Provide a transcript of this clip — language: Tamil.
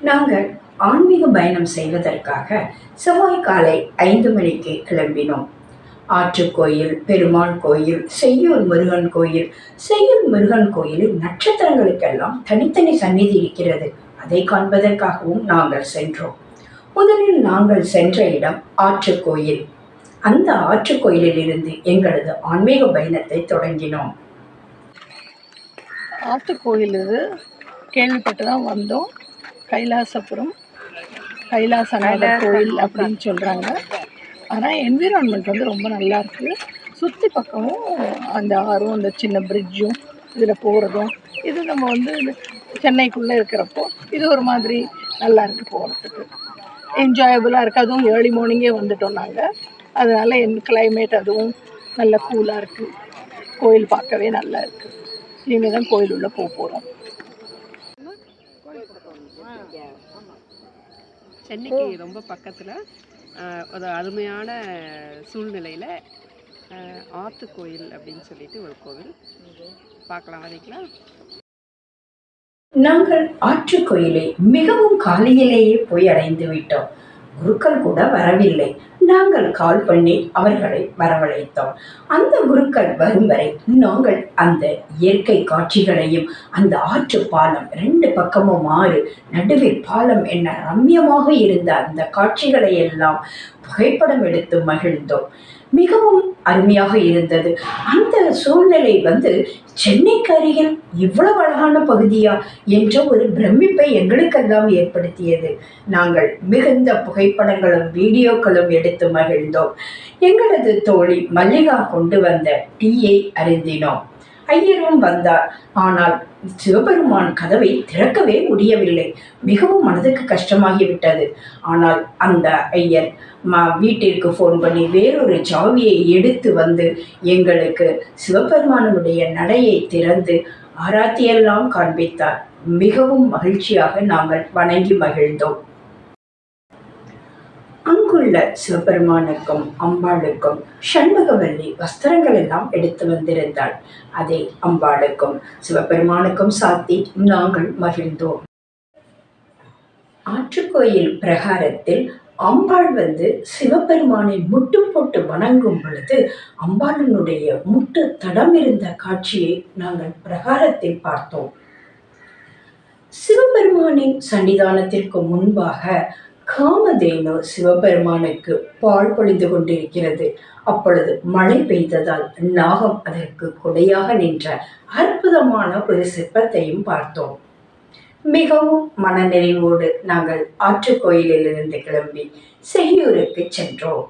நாங்கள் ஆன்மீக பயணம் செய்வதற்காக செவ்வாய் காலை ஐந்து மணிக்கு கிளம்பினோம். ஆற்றுக்கோயில் பெருமாள் கோயில் செய்யூர் முருகன் கோயில். செய்யூர் முருகன் கோயிலில் நட்சத்திரங்களுக்கெல்லாம் தனித்தனி சந்நிதி இருக்கிறது. அதை காண்பதற்காகவும் நாங்கள் சென்றோம். முதலில் நாங்கள் சென்ற இடம் ஆற்றுக்கோயில் அந்த ஆற்றுக்கோயிலில் இருந்து எங்களது ஆன்மீக பயணத்தை தொடங்கினோம். ஆற்றுக்கோயிலிருந்து கேள்விப்பட்டு தான் வந்தோம். கைலாசபுரம் கைலாசநாதர் கோயில் அப்படின்னு சொல்கிறாங்க ஆனால் என்விரான்மெண்ட் வந்து ரொம்ப நல்லா இருக்குது சுற்றி பக்கமும் அந்த ஆறும் அந்த சின்ன பிரிட்ஜும் இதில் போகிறதும் இது நம்ம வந்து சென்னைக்குள்ளே இருக்கிறப்போ இது ஒரு மாதிரி நல்லா இருக்குது போகிறதுக்கு என்ஜாயபுளாக இருக்குது அதுவும் ஏர்லி மார்னிங்கே வந்துட்டோம் நாங்கள் அதனால் என் கிளைமேட் அதுவும் நல்ல கூலாக இருக்குது கோயில் பார்க்கவே நல்லா இருக்குது இனிமேல் தான் கோயில் உள்ளே போக போகிறோம் சென்னைக்கு ரொம்ப பக்கத்தில் ஒரு அருமையான சூழ்நிலையில் ஆத்து கோயில் அப்படின்னு சொல்லிட்டு ஒரு கோவில். பார்க்கலாம் வரீங்களா நாங்கள் ஆற்று கோயிலை மிகவும் காலையிலேயே போய் அடைந்து விட்டோம். குருக்கள் கூட வரவில்லை. நாங்கள் கால் பண்ணி அவர்களை வரவழைத்தோம். அந்த குருக்கள் வரும் வரை நாங்கள் அந்த இயற்கை காட்சிகளையும் அந்த ஆற்று பாலம் ரெண்டு பக்கமும் ஆறு நடுவில் பாலம் என்ன ரம்யமாக இருந்த அந்த காட்சிகளை எல்லாம் புகைப்படம் எடுத்து மகிழ்ந்தோம். மிகவும் அருமையாக இருந்தது. அந்த சூழ்நிலை வந்து சென்னைக்கு அருகில் இவ்வளவு அழகான பகுதியா என்ற ஒரு பிரமிப்பை எங்களுக்கெல்லாம் ஏற்படுத்தியது. நாங்கள் மிகுந்த புகைப்படங்களும் வீடியோக்களும் எடுத்து மகிழ்ந்தோம். எங்களது தோழி மல்லிகா கொண்டு வந்த டீயை அருந்தினோம். ஐயரும் வந்தார். ஆனால் சிவபெருமான் கதவை திறக்கவே முடியவில்லை. மிகவும் மனதுக்கு கஷ்டமாகிவிட்டது. ஆனால் அந்த ஐயர் ம வீட்டிற்கு ஃபோன் பண்ணி வேறொரு சாவியை எடுத்து வந்து எங்களுக்கு சிவபெருமானுடைய நடையை திறந்து ஆராத்தியெல்லாம் காண்பித்தார். மிகவும் மகிழ்ச்சியாக நாங்கள் வணங்கி மகிழ்ந்தோம். உள்ள சிவபெருமானுக்கும் அம்பாளுக்கும் சண்முகவல்லி வஸ்திரங்கள் எல்லாம் எடுத்து வந்திருந்தாள். அதை அம்பாளுக்கும் சிவபெருமானுக்கும் சாத்தி நாங்கள் மகிழ்ந்தோம். ஆற்றுக்கோயில் பிரகாரத்தில் அம்பாள் வந்து சிவபெருமானை முட்டு போட்டு வணங்கும் பொழுது அம்பாளினுடைய முட்டு தடம் இருந்த காட்சியை நாங்கள் பிரகாரத்தில் பார்த்தோம். சிவபெருமானின் சன்னிதானத்திற்கு முன்பாக காமதேனு சிவபெருமானுக்கு பால் பொழிந்து கொண்டிருக்கிறது. அப்பொழுது மழை பெய்ததால் நாகம் அதற்கு கொடையாக நின்ற அற்புதமான ஒரு சிற்பத்தையும் பார்த்தோம். மிகவும் மனநிறைவோடு நாங்கள் ஆற்றுக்கோயிலிலிருந்து கிளம்பி செய்யூருக்கு சென்றோம்.